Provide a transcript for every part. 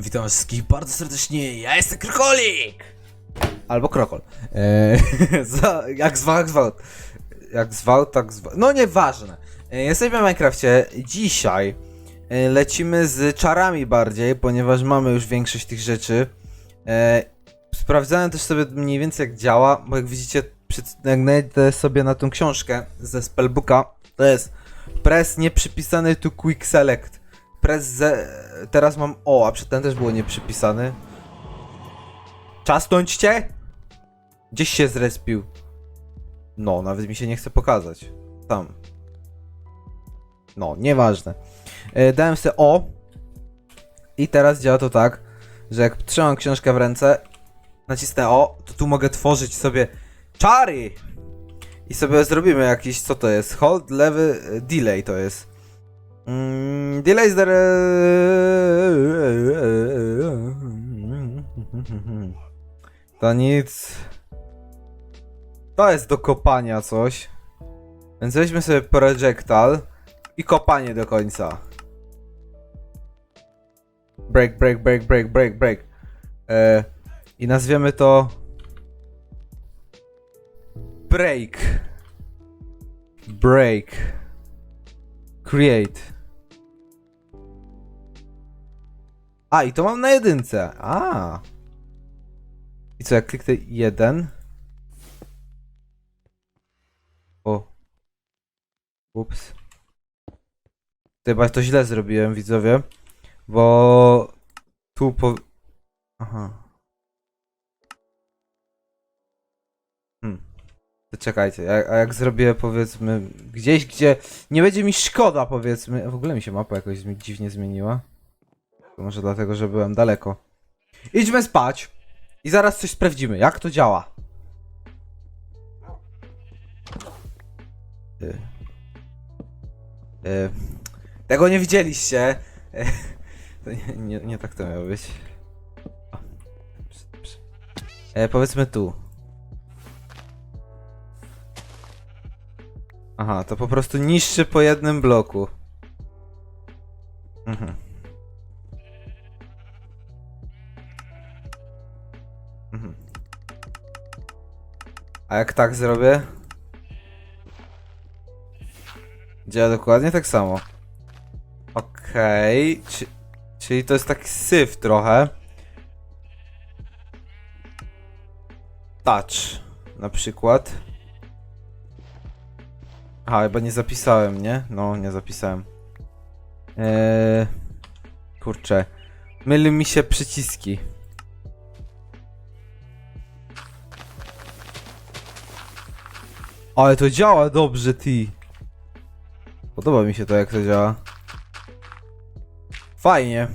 Witam wszystkich bardzo serdecznie, ja jestem Krokolik! Albo Krokol. Eee, jak zwał, jak zwał. Jak zwał, tak zwał. No nieważne. Eee, jesteśmy w Minecrafcie. Dzisiaj e, lecimy z czarami bardziej, ponieważ mamy już większość tych rzeczy. Eee, sprawdzałem też sobie mniej więcej jak działa, bo jak widzicie, najdę sobie na tą książkę ze spellbooka, to jest press nieprzypisany to quick select. Press ze... Teraz mam O, a przedtem też było nieprzypisany. Czasnąćcie? Gdzieś się zrespił. No, nawet mi się nie chce pokazać. Tam. No, nieważne. E, dałem sobie O. I teraz działa to tak, że jak trzymam książkę w ręce, nacisnę O, to tu mogę tworzyć sobie czary! I sobie zrobimy jakiś, co to jest? Hold, lewy, e, delay to jest. Mm, delay. To nic. To jest do kopania coś. Więc weźmy sobie projectile i kopanie do końca. Break, break, break, break, break, break. E, I nazwiemy to... Break. Break. Create. A, i to mam na jedynce. A. I co, jak kliknę jeden. O. Ups. Chyba to źle zrobiłem, widzowie. Bo tu po... Aha. Hmm. Czekajcie, a, a jak zrobię powiedzmy gdzieś, gdzie nie będzie mi szkoda powiedzmy. W ogóle mi się mapa jakoś dziwnie zmieniła. To może dlatego, że byłem daleko. Idźmy spać i zaraz coś sprawdzimy, jak to działa. Y. Y. Tego nie widzieliście. Y. Nie, nie, nie tak to miało być. E, powiedzmy tu. Aha, to po prostu niszczy po jednym bloku. A jak tak zrobię? Działa dokładnie tak samo. Okej, czy, czyli to jest taki syf trochę. Touch na przykład. Aha, chyba nie zapisałem, nie? No, nie zapisałem. Eee, kurczę. Myli mi się przyciski. Ale to działa dobrze, ty. Podoba mi się to, jak to działa. Fajnie.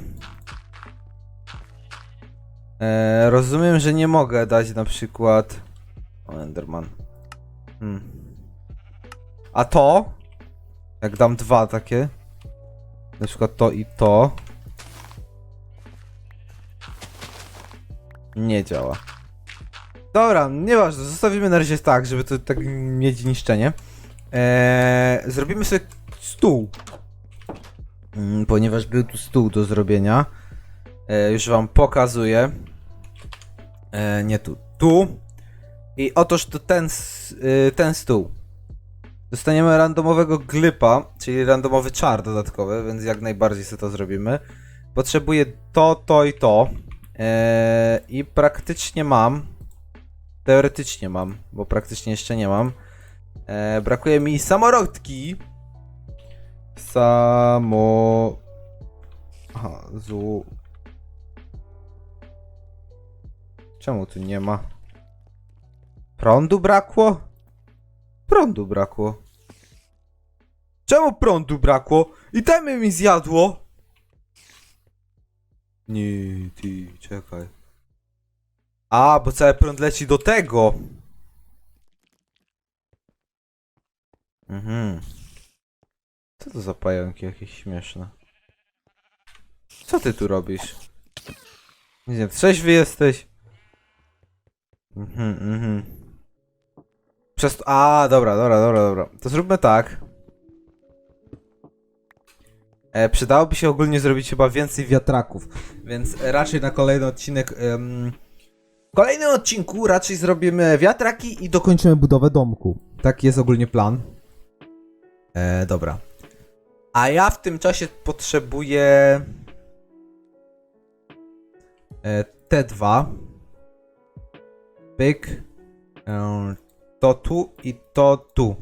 Eee, rozumiem, że nie mogę dać na przykład... O, Enderman. Hmm. A to? Jak dam dwa takie. Na przykład to i to. Nie działa. Dobra, nieważne, zostawimy na razie tak, żeby to tak mieć niszczenie. Eee, zrobimy sobie stół. Mm, ponieważ był tu stół do zrobienia. Eee, już wam pokazuję. Eee, nie tu, tu. I otóż to ten, y, ten stół. Dostaniemy randomowego glypa, czyli randomowy czar dodatkowy, więc jak najbardziej sobie to zrobimy. Potrzebuję to, to i to. Eee, I praktycznie mam. Teoretycznie mam, bo praktycznie jeszcze nie mam. Eee, brakuje mi samorodki. Samo. Aha, zu. Czemu tu nie ma? Prądu brakło? Prądu brakło. Czemu prądu brakło? I temy mi zjadło. Nie, ty, czekaj. A, bo cały prąd leci do tego. Mhm. Co to za pająki jakieś śmieszne? Co ty tu robisz? Nie wiem, trzeźwy jesteś? Mhm, mhm. Przez to... A, dobra, dobra, dobra, dobra. To zróbmy tak. E, przydałoby się ogólnie zrobić chyba więcej wiatraków, więc raczej na kolejny odcinek. em, w kolejnym odcinku raczej zrobimy wiatraki i dokończymy budowę domku. Taki jest ogólnie plan. E, dobra. A ja w tym czasie potrzebuję. E, T2. Pyk. E, to tu i to tu.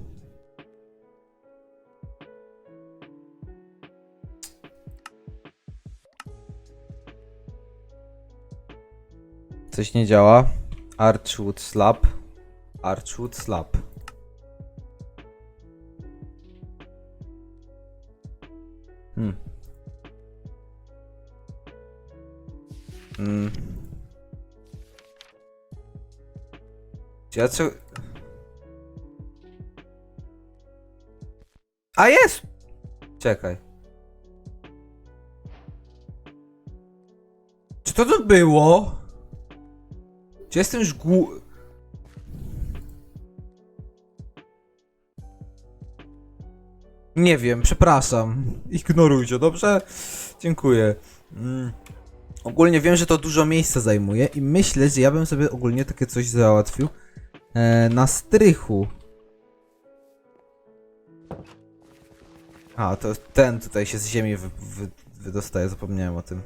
Coś nie działa. Archwood slab. Archwood slab. Hmm. Hmm. Ja co... A jest! Czekaj. Czy to to było? Czy jestem już głu... Nie wiem, przepraszam. Ignorujcie, dobrze? Dziękuję. Mm. Ogólnie wiem, że to dużo miejsca zajmuje i myślę, że ja bym sobie ogólnie takie coś załatwił e, na strychu. A, to ten tutaj się z ziemi wy, wy, wydostaje, zapomniałem o tym.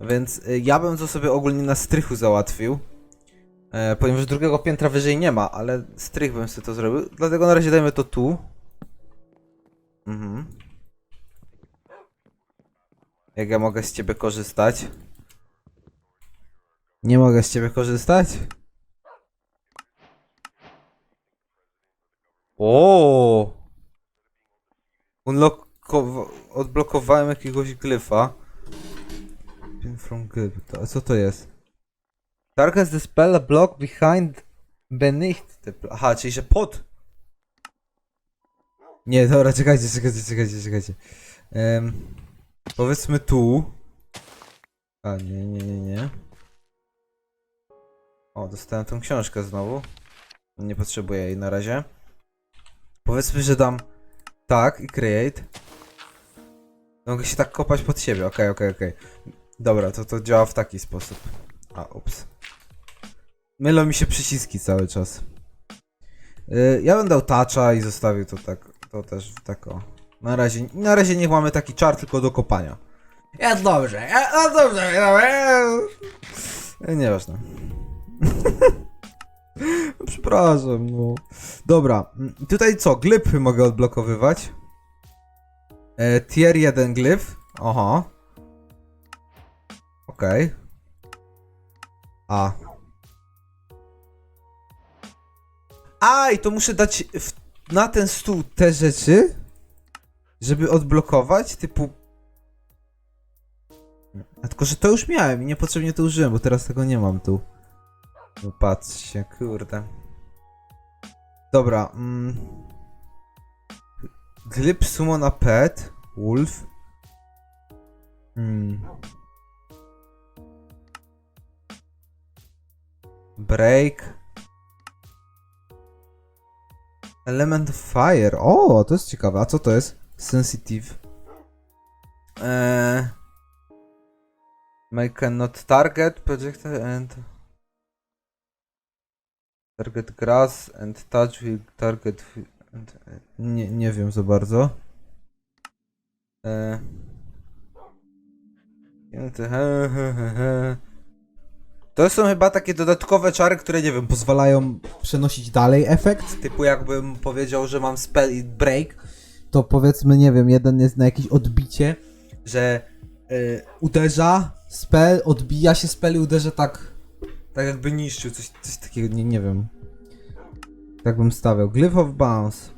Więc e, ja bym to sobie ogólnie na strychu załatwił. E, ponieważ drugiego piętra wyżej nie ma, ale strych bym sobie to zrobił. Dlatego na razie dajmy to tu. Mhm. Jak ja mogę z ciebie korzystać? Nie mogę z ciebie korzystać? O! Unlockowa- odblokowałem jakiegoś glyfa. Pin from glyph. A co to jest? Targets the spell block behind beneath the Aha, czyli że pod. Nie, dobra, czekajcie, czekajcie, czekajcie, czekajcie. Em, powiedzmy tu. A, nie, nie, nie, nie. O, dostałem tą książkę znowu. Nie potrzebuję jej na razie. Powiedzmy, że dam tak i create. Mogę się tak kopać pod siebie, okej, okej, okej. Dobra, to to działa w taki sposób. A, ups. Mylą mi się przyciski cały czas. Yy, ja bym dał toucha i zostawił to tak, to też tak o. Na razie, na razie niech mamy taki czar tylko do kopania. Jest dobrze, jest no dobrze, jest... Nieważne. Przepraszam, no. Dobra, mm, tutaj co, glypy mogę odblokowywać. E, tier 1 glyf. Aha. Okej. A. A, i to muszę dać w, na ten stół te rzeczy, żeby odblokować, typu... A tylko, że to już miałem i niepotrzebnie to użyłem, bo teraz tego nie mam tu. No patrzcie, kurde. Dobra, mm. Glyp summon pet, wolf. Hmm. Break. Element fire. O, to jest ciekawe. A co to jest? Sensitive. Eee. Make a not target, projected and... Target grass and touch will target... And, nie, nie wiem za bardzo. Eee. To są chyba takie dodatkowe czary, które nie wiem, pozwalają przenosić dalej efekt. Typu jakbym powiedział, że mam spell i break, to powiedzmy, nie wiem, jeden jest na jakieś odbicie, że y, uderza spell, odbija się spell i uderza tak, tak jakby niszczył, coś, coś takiego, nie, nie wiem. Tak bym stawiał. Glyph of Bounce.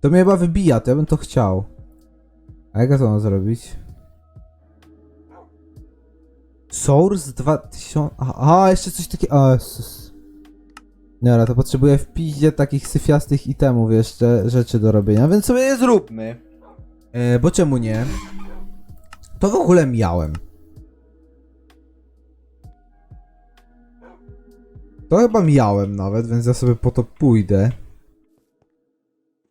To mnie chyba wybija, to ja bym to chciał. A jak ja to mam zrobić? Source 2000. Aha, jeszcze coś takiego. O. Nie, ale to potrzebuję w piździe takich syfiastych itemów jeszcze rzeczy do robienia, więc sobie je zróbmy. E, bo czemu nie? To w ogóle miałem. To chyba miałem nawet, więc ja sobie po to pójdę.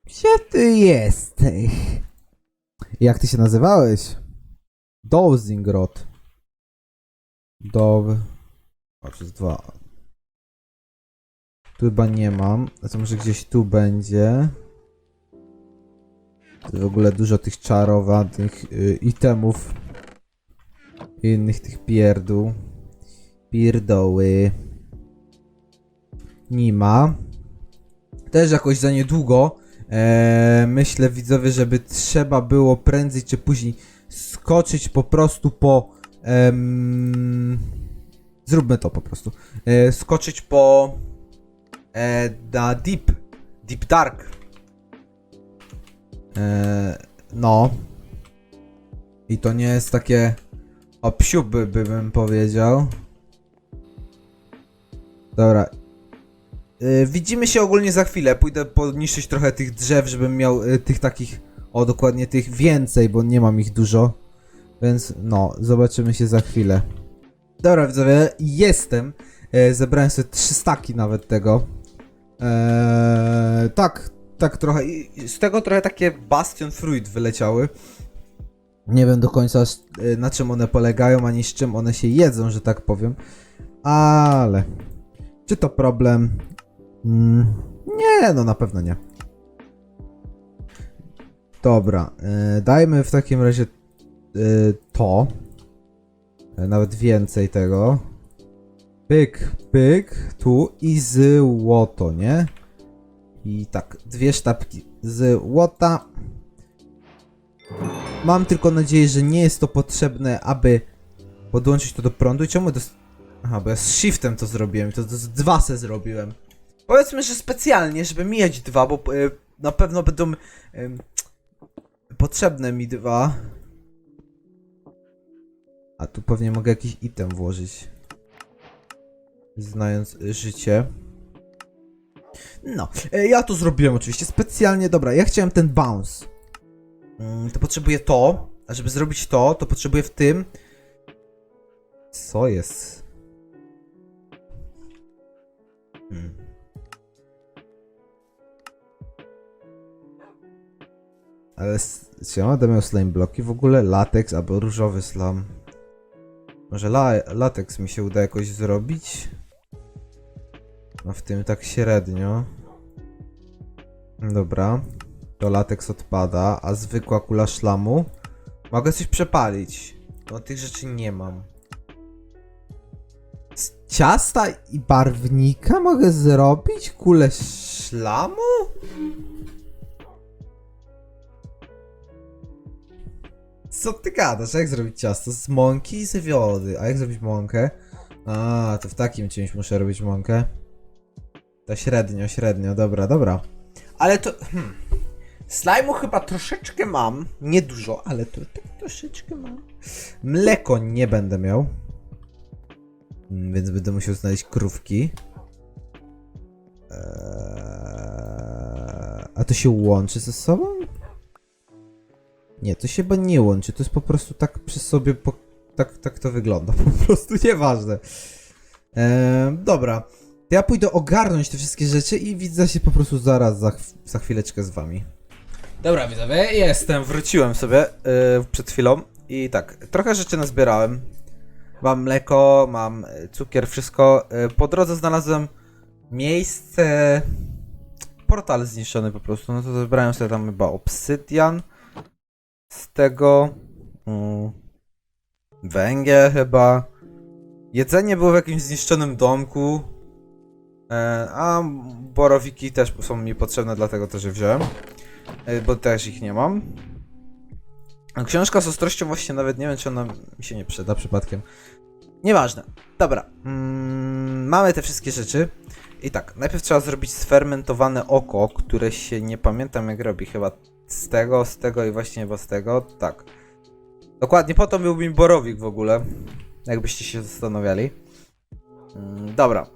Gdzie ty jesteś? Jak ty się nazywałeś? Dozingrod. Dow... O, przez dwa. Tu chyba nie mam. A to może gdzieś tu będzie. Tu w ogóle dużo tych czarowanych y, itemów. I innych tych pierdół. Pierdoły. Nie ma. Też jakoś za niedługo. Eee, myślę widzowie, żeby trzeba było prędzej czy później skoczyć po prostu po. Em, zróbmy to po prostu. E, skoczyć po. E, na Deep. Deep Dark. E, no. I to nie jest takie. Obsiuby, by, bym powiedział. Dobra. E, widzimy się ogólnie za chwilę. Pójdę podniszczyć trochę tych drzew, żebym miał e, tych takich. O, dokładnie tych więcej, bo nie mam ich dużo. Więc no, zobaczymy się za chwilę. Dobra, widzowie, jestem. E, zebrałem sobie trzy staki nawet tego. Eee, tak, tak trochę. i- Z tego trochę takie Bastion Fruit wyleciały. Nie wiem do końca e, na czym one polegają, ani z czym one się jedzą, że tak powiem. Ale. Czy to problem? Mm, nie, no na pewno nie. Dobra, e, dajmy w takim razie e, to. E, Nawet więcej tego. Pyk, pyk, tu i złoto, nie? I tak, dwie sztabki złota. Mam tylko nadzieję, że nie jest to potrzebne, aby podłączyć to do prądu. I czemu to... s- Aha, bo ja z shiftem to zrobiłem, to, to z dwa se zrobiłem. Powiedzmy, że specjalnie, żeby mieć dwa, bo e, na pewno będą e, potrzebne mi dwa. A tu pewnie mogę jakiś item włożyć. Znając życie. No, e, ja to zrobiłem oczywiście specjalnie. Dobra, ja chciałem ten bounce. Mm, to potrzebuję to. A żeby zrobić to, to potrzebuję w tym. Co jest? Hmm. Ale czy ja będę miał slime bloki w ogóle? Latex albo różowy slam? Może la lateks mi się uda jakoś zrobić? No w tym tak średnio. Dobra. To lateks odpada, a zwykła kula szlamu? Mogę coś przepalić. No tych rzeczy nie mam. Z ciasta i barwnika mogę zrobić kulę szlamu? Co ty gadasz? Jak zrobić ciasto? Z mąki i z wiody. A jak zrobić mąkę? A, to w takim czymś muszę robić mąkę. To średnio, średnio, dobra, dobra. Ale to... Hmm. Slajmu chyba troszeczkę mam. Nie dużo, ale to tak troszeczkę mam. Mleko nie będę miał. Mm, Więc będę musiał znaleźć krówki. Eee, a to się łączy ze sobą? Nie, to się chyba nie łączy. To jest po prostu tak przy sobie. Po, tak, tak to wygląda. Po prostu nieważne. Eee, dobra. To ja pójdę ogarnąć te wszystkie rzeczy i widzę się po prostu zaraz za, za chwileczkę z wami. Dobra, widzowie, jestem. Wróciłem sobie yy, przed chwilą i tak, trochę rzeczy nazbierałem. Mam mleko, mam y, cukier, wszystko. Y, Po drodze znalazłem miejsce. Portal zniszczony po prostu. No to zebrałem sobie tam chyba obsydian. Z tego. Mm, węgiel chyba. Jedzenie było w jakimś zniszczonym domku. E, a borowiki też są mi potrzebne, dlatego też je wziąłem. E, bo też ich nie mam. A Książka z ostrością właśnie nawet nie wiem, czy ona mi się nie przyda przypadkiem. Nieważne. Dobra. Mm, mamy te wszystkie rzeczy. I tak, najpierw trzeba zrobić sfermentowane oko, które się nie pamiętam jak robi. Chyba z tego, z tego i właśnie chyba z tego. Tak. Dokładnie, po to był borowik w ogóle. Jakbyście się zastanawiali. Mm, dobra.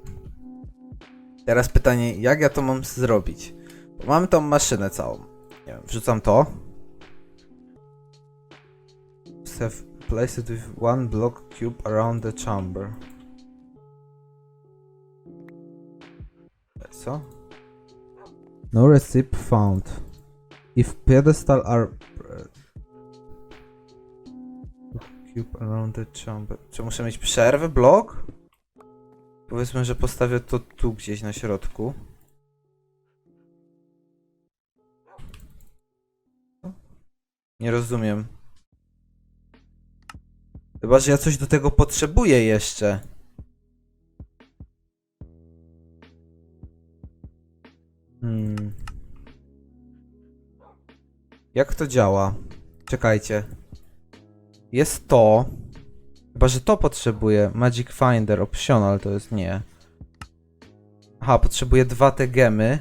Teraz pytanie, jak ja to mam zrobić? Bo mam tą maszynę całą. Nie wiem, wrzucam to. Have placed it with one block cube around the chamber. Co? No recipe found. If pedestal are... Cube around the chamber. Czy muszę mieć przerwę? Blok? Powiedzmy, że postawię to tu gdzieś na środku. Nie rozumiem. Chyba, że ja coś do tego potrzebuję jeszcze. Jak to działa? Czekajcie. Jest to. Chyba, że to potrzebuję. Magic Finder optional to jest nie. Aha, potrzebuję dwa te gemy.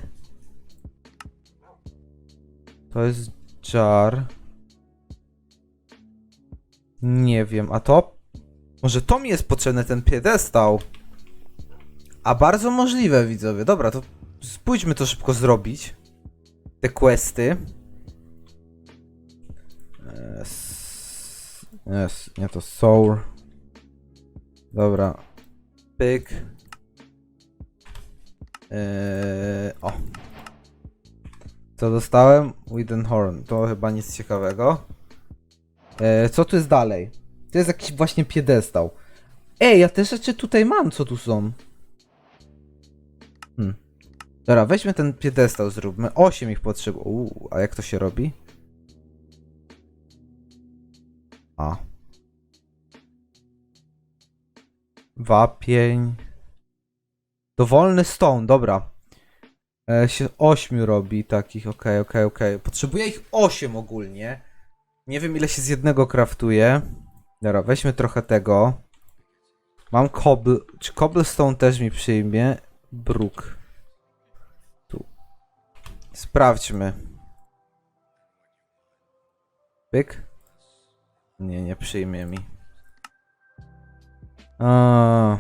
To jest jar. Nie wiem, a to? Może to mi jest potrzebny ten piedestał? A bardzo możliwe, widzowie. Dobra, to spójrzmy to szybko zrobić. Te questy. Yes. Nie to soul. Dobra. Pyk. Eee, o. Co dostałem? Wooden Horn. To chyba nic ciekawego. Eee, co tu jest dalej? To jest jakiś właśnie piedestał. Ej, ja te rzeczy tutaj mam, co tu są. Hmm. Dobra, weźmy ten piedestał, zróbmy. 8 ich potrzebuje. Uuu, a jak to się robi? A. Wapień. Dowolny stone, dobra. E, się 8 robi takich, okej, okej, okej. Potrzebuję ich 8 ogólnie. Nie wiem ile się z jednego kraftuje. Dobra, weźmy trochę tego. Mam cobble. Czy cobblestone też mi przyjmie? Brook. Tu. Sprawdźmy. Pyk. Nie, nie przyjmie mi. A.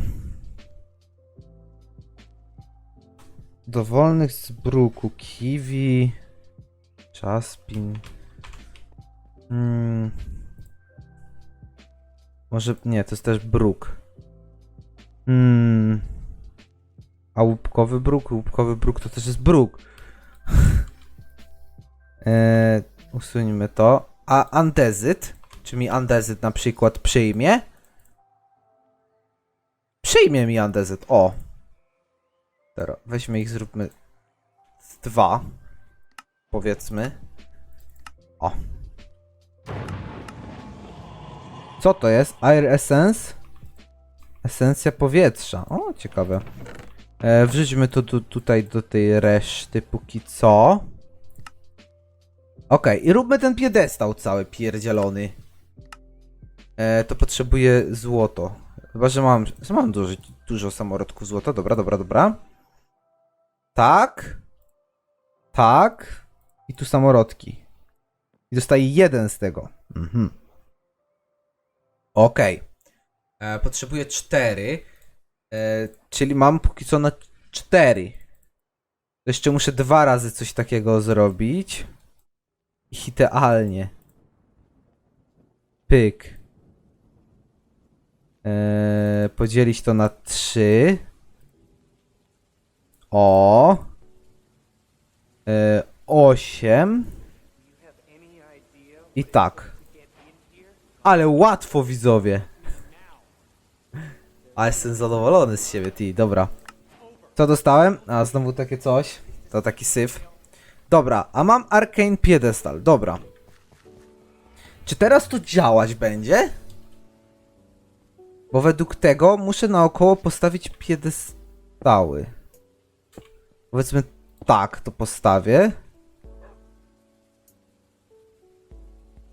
Dowolnych z bruku. Kiwi. Jaspin. Hmm. Może nie, to jest też bruk. Hmm. A łupkowy bruk? Łupkowy bruk to też jest bruk. eee, usuńmy to. A andezyt? Czy mi andezyt na przykład przyjmie? Przyjmie mi andezyt. O. Teraz weźmy ich, zróbmy z dwa. Powiedzmy. O. Co to jest? Air Essence? Esencja powietrza. O, ciekawe. E, wrzućmy to tu, tutaj do tej reszty póki co. Okej, i róbmy ten piedestał cały pierdzielony. E, to potrzebuję złoto. Chyba, że mam, że mam dużo, dużo samorodków złota. Dobra, dobra, dobra. Tak. Tak. I tu samorodki. I dostaję jeden z tego. Mhm. Okej. E, Potrzebuję cztery. E, czyli mam póki co na cztery. Jeszcze muszę dwa razy coś takiego zrobić. Idealnie. Pyk. E, podzielić to na trzy. O. E, osiem. I tak. Ale łatwo widzowie. A jestem zadowolony z siebie, ty, dobra. Co dostałem? A, znowu takie coś. To taki syf. Dobra, a mam Arcane Piedestal, dobra. Czy teraz to działać będzie? Bo według tego muszę naokoło postawić piedestały. Powiedzmy tak, to postawię.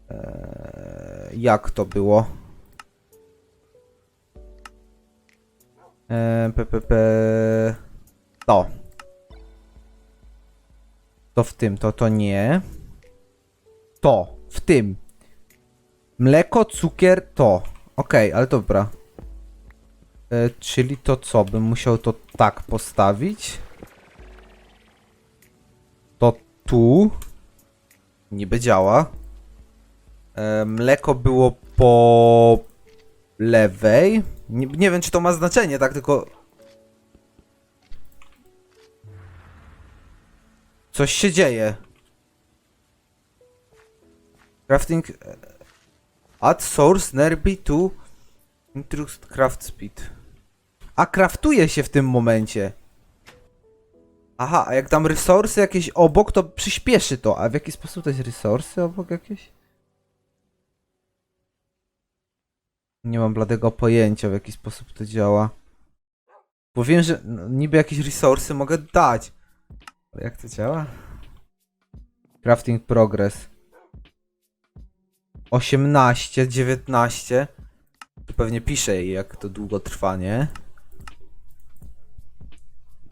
Eee, jak to było? Eee, p, p, p. To. To w tym, to to nie. To, w tym. Mleko, cukier, to. Okej, ale dobra. E, czyli to co? Bym musiał to tak postawić. To tu. Niby działa. E, mleko było po lewej. Nie, nie wiem, czy to ma znaczenie, tak tylko. Coś się dzieje. Crafting. e, Add source nearby to increase craft speed. A kraftuje się w tym momencie. Aha, a jak dam resursy jakieś obok, to przyspieszy to. A w jaki sposób to jest resursy obok jakieś? Nie mam bladego pojęcia, w jaki sposób to działa. Bo wiem, że niby jakieś resursy mogę dać. Ale jak to działa? Crafting progress. 18, 19. Tu pewnie pisze jak to długo trwa, nie?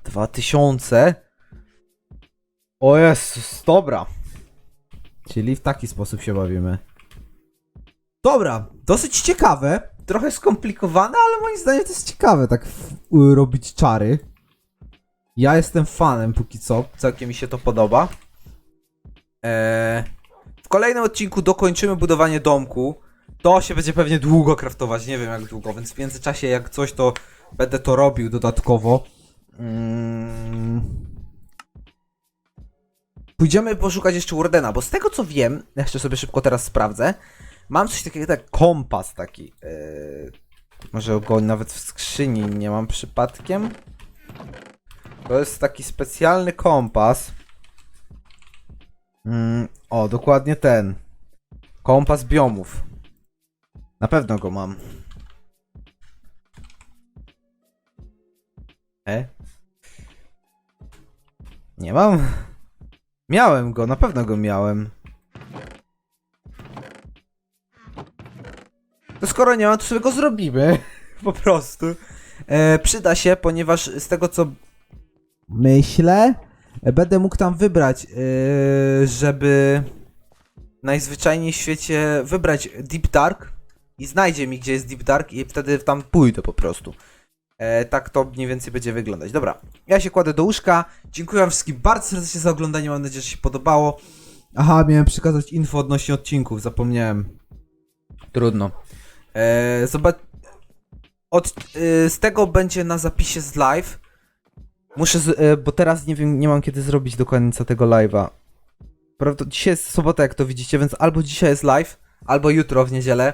2000. O Jezus, dobra. Czyli w taki sposób się bawimy. Dobra, dosyć ciekawe. Trochę skomplikowane, ale moim zdaniem to jest ciekawe, tak robić czary. Ja jestem fanem póki co, całkiem mi się to podoba. Eee, w kolejnym odcinku dokończymy budowanie domku. To się będzie pewnie długo kraftować, nie wiem jak długo, więc w międzyczasie jak coś to będę to robił dodatkowo. Mm. Pójdziemy poszukać jeszcze Wardena, bo z tego co wiem, jeszcze sobie szybko teraz sprawdzę, mam coś takiego jak kompas taki. Yy, może go nawet w skrzyni nie mam przypadkiem. To jest taki specjalny kompas. Mm, o, dokładnie ten. Kompas biomów. Na pewno go mam. E? Nie mam? Miałem go, na pewno go miałem. To skoro nie ma, to sobie go zrobimy. Po prostu. E, przyda się, ponieważ z tego co myślę, będę mógł tam wybrać, e, żeby najzwyczajniej w świecie wybrać Deep Dark i znajdzie mi, gdzie jest Deep Dark i wtedy tam pójdę po prostu. E, tak to mniej więcej będzie wyglądać. Dobra, ja się kładę do łóżka. Dziękuję wam wszystkim bardzo serdecznie za oglądanie. Mam nadzieję, że się podobało. Aha, miałem przekazać info odnośnie odcinków, zapomniałem. Trudno. E, zobacz. Od, e, z tego będzie na zapisie z live. Muszę, z, e, bo teraz nie wiem, nie mam kiedy zrobić do końca tego live'a. Prawda, dzisiaj jest sobota, jak to widzicie, więc albo dzisiaj jest live, albo jutro w niedzielę.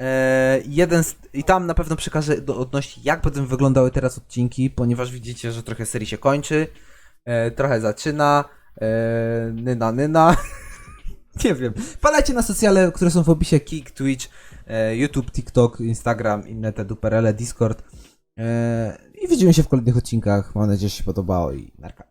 E, jeden z, I tam na pewno przekażę do odnośnie, jak będą wyglądały teraz odcinki, ponieważ widzicie, że trochę serii się kończy, e, trochę zaczyna, e, nyna, nyna. Nie wiem. Padajcie na socjale, które są w opisie Kik, Twitch, e, YouTube, TikTok, Instagram, inne te duperele, Discord. E, I widzimy się w kolejnych odcinkach. Mam nadzieję, że się podobało i narka.